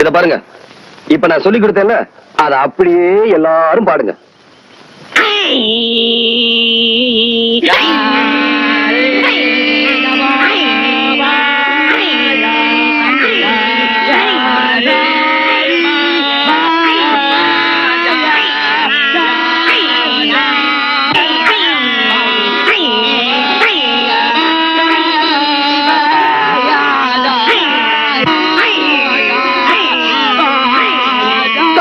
இத பாருங்க. இப்ப நான் சொல்லி கொடுத்தேன்ல அத அப்படியே எல்லாரும் பாடுங்க.